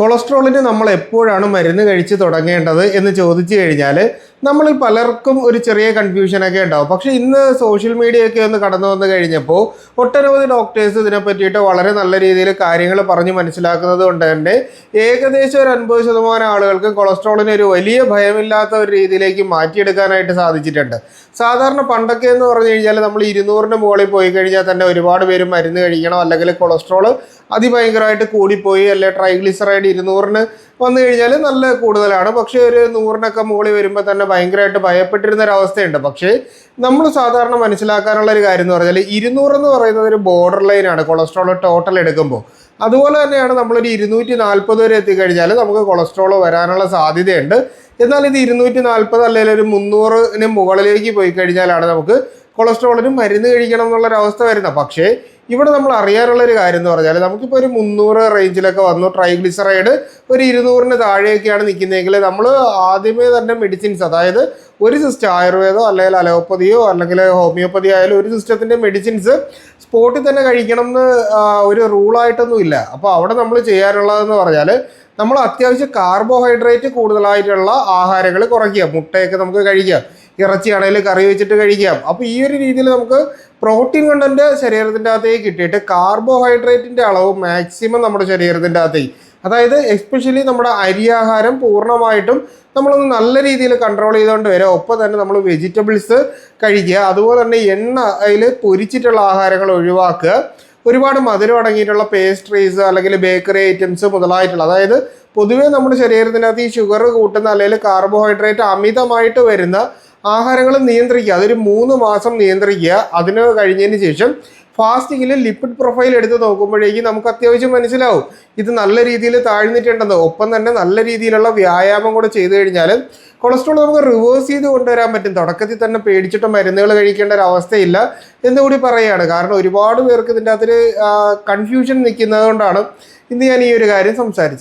കൊളസ്ട്രോളിന് നമ്മൾ എപ്പോഴാണ് മരുന്ന് കഴിച്ച് തുടങ്ങേണ്ടത് എന്ന് ചോദിച്ചു കഴിഞ്ഞാൽ നമ്മളിൽ പലർക്കും ഒരു ചെറിയ കൺഫ്യൂഷനൊക്കെ ഉണ്ടാവും. പക്ഷേ ഇന്ന് സോഷ്യൽ മീഡിയയൊക്കെ ഒന്ന് കടന്നു വന്നു കഴിഞ്ഞപ്പോൾ ഒട്ടനവധി ഡോക്ടേഴ്സ് ഇതിനെ പറ്റിയിട്ട് വളരെ നല്ല രീതിയിൽ കാര്യങ്ങൾ പറഞ്ഞ് മനസ്സിലാക്കുന്നത് കൊണ്ട് തന്നെ ഏകദേശം ഒരു അൻപത് ശതമാനം ആളുകൾക്ക് കൊളസ്ട്രോളിനെ ഒരു വലിയ ഭയമില്ലാത്ത ഒരു രീതിയിലേക്ക് മാറ്റിയെടുക്കാനായിട്ട് സാധിച്ചിട്ടുണ്ട്. സാധാരണ പണ്ടൊക്കെ എന്ന് പറഞ്ഞു കഴിഞ്ഞാൽ നമ്മൾ ഇരുന്നൂറിന് മുകളിൽ പോയി കഴിഞ്ഞാൽ തന്നെ ഒരുപാട് പേര് മരുന്ന് കഴിക്കണം അല്ലെങ്കിൽ കൊളസ്ട്രോൾ അതിഭയങ്കരമായിട്ട് കൂടിപ്പോയി അല്ലെങ്കിൽ ട്രൈഗ്ലിസറൈഡ് ഇരുന്നൂറിന് വന്നു കഴിഞ്ഞാൽ നല്ല കൂടുതലാണ്. പക്ഷേ ഒരു നൂറിനൊക്കെ മുകളിൽ വരുമ്പോൾ തന്നെ ഭയങ്കരമായിട്ട് ഭയപ്പെട്ടിരുന്ന ഒരു അവസ്ഥയുണ്ട് പക്ഷേ നമ്മൾ സാധാരണ മനസ്സിലാക്കാനുള്ള ഒരു കാര്യം എന്ന് പറഞ്ഞാൽ ഇരുന്നൂറ് എന്ന് പറയുന്നത് ഒരു ബോർഡർ ലൈനാണ് കൊളസ്ട്രോൾ ടോട്ടൽ എടുക്കുമ്പോൾ അതുപോലെ തന്നെയാണ് നമ്മളൊരു ഇരുന്നൂറ്റി നാൽപ്പത് വരെ എത്തിക്കഴിഞ്ഞാൽ നമുക്ക് കൊളസ്ട്രോൾ വരാനുള്ള സാധ്യതയുണ്ട്. എന്നാൽ ഇത് ഇരുന്നൂറ്റി നാൽപ്പത് അല്ലെങ്കിൽ ഒരു മുന്നൂറിന് മുകളിലേക്ക് പോയി കഴിഞ്ഞാലാണ് നമുക്ക് കൊളസ്ട്രോളിന് മരുന്ന് കഴിക്കണം എന്നുള്ളൊരു അവസ്ഥ വരുന്നത് പക്ഷേ ഇവിടെ നമ്മൾ അറിയാനുള്ള ഒരു കാര്യം എന്ന് പറഞ്ഞാൽ നമുക്കിപ്പോൾ ഒരു മുന്നൂറ് റേഞ്ചിലൊക്കെ വന്നു ട്രൈഗ്ലിസറൈഡ് ഒരു ഇരുന്നൂറിന് താഴെയൊക്കെയാണ് നിൽക്കുന്നതെങ്കിൽ നമ്മൾ ആദ്യമേ തന്നെ മെഡിസിൻസ് അതായത് ഒരു സിസ്റ്റം ആയുർവേദോ അല്ലെങ്കിൽ അലോപ്പതിയോ അല്ലെങ്കിൽ ഹോമിയോപ്പതി ആയാലും ഒരു സിസ്റ്റത്തിന്റെ മെഡിസിൻസ് സ്പോട്ടിൽ തന്നെ കഴിക്കണം എന്ന് ഒരു റൂളായിട്ടൊന്നും ഇല്ല. അപ്പോൾ അവിടെ നമ്മൾ ചെയ്യാനുള്ളതെന്ന് പറഞ്ഞാൽ നമ്മൾ അത്യാവശ്യം കാർബോഹൈഡ്രേറ്റ് കൂടുതലായിട്ടുള്ള ആഹാരങ്ങൾ കുറയ്ക്കുക. മുട്ടയൊക്കെ നമുക്ക് കഴിക്കാം. ഇറച്ചിയാണെങ്കിലും കറി വെച്ചിട്ട് കഴിക്കാം. അപ്പോൾ ഈ ഒരു രീതിയിൽ നമുക്ക് പ്രോട്ടീൻ കണ്ടന്റ് ശരീരത്തിന്റെ അകത്തേക്ക് കിട്ടിയിട്ട് കാർബോഹൈഡ്രേറ്റിന്റെ അളവ് മാക്സിമം നമ്മുടെ ശരീരത്തിന്റെ അകത്തേക്ക്. അതായത് എസ്പെഷ്യലി നമ്മുടെ അരിയാഹാരം പൂർണമായിട്ടും നമ്മളൊന്ന് നല്ല രീതിയിൽ കൺട്രോൾ ചെയ്തുകൊണ്ട് വരിക ഒപ്പം തന്നെ നമ്മൾ വെജിറ്റബിൾസ് കഴിക്കുക. അതുപോലെ തന്നെ എണ്ണ അതിൽ പൊരിച്ചിട്ടുള്ള ആഹാരങ്ങൾ ഒഴിവാക്കുക. ഒരുപാട് മധുരം അടങ്ങിയിട്ടുള്ള പേസ്ട്രീസ് അല്ലെങ്കിൽ ബേക്കറി ഐറ്റംസ് മുതലായിട്ടുള്ള അതായത് പൊതുവേ നമ്മുടെ ശരീരത്തിനകത്ത് ഈ ഷുഗർ കൂട്ടുന്ന അല്ലെങ്കിൽ കാർബോഹൈഡ്രേറ്റ് അമിതമായിട്ട് വരുന്ന ആഹാരങ്ങൾ നിയന്ത്രിക്കുക. അതൊരു മൂന്ന് മാസം നിയന്ത്രിക്കുക. അതിന് കഴിഞ്ഞതിന് ശേഷം ഫാസ്റ്റിങ്ങിൽ ലിപ്പിഡ് പ്രൊഫൈൽ എടുത്ത് നോക്കുമ്പോഴേക്കും നമുക്ക് അത്യാവശ്യം മനസ്സിലാവും. ഇത് നല്ല രീതിയിൽ താഴ്ന്നിട്ടുണ്ടെന്ന്. ഒപ്പം തന്നെ നല്ല രീതിയിലുള്ള വ്യായാമം കൂടെ ചെയ്തു കഴിഞ്ഞാൽ കൊളസ്ട്രോൾ നമുക്ക് റിവേഴ്സ് ചെയ്ത് കൊണ്ടുവരാൻ പറ്റും. തുടക്കത്തിൽ തന്നെ പേടിച്ചിട്ട് മരുന്നുകൾ കഴിക്കേണ്ട ഒരു അവസ്ഥയില്ല എന്നുകൂടി പറയുകയാണ്. കാരണം ഒരുപാട് പേർക്ക് ഇതിന്റെ അകത്തൊരു കൺഫ്യൂഷൻ നിൽക്കുന്നത് കൊണ്ടാണ് ഇന്ന് ഞാൻ ഈ ഒരു കാര്യം സംസാരിച്ചത്.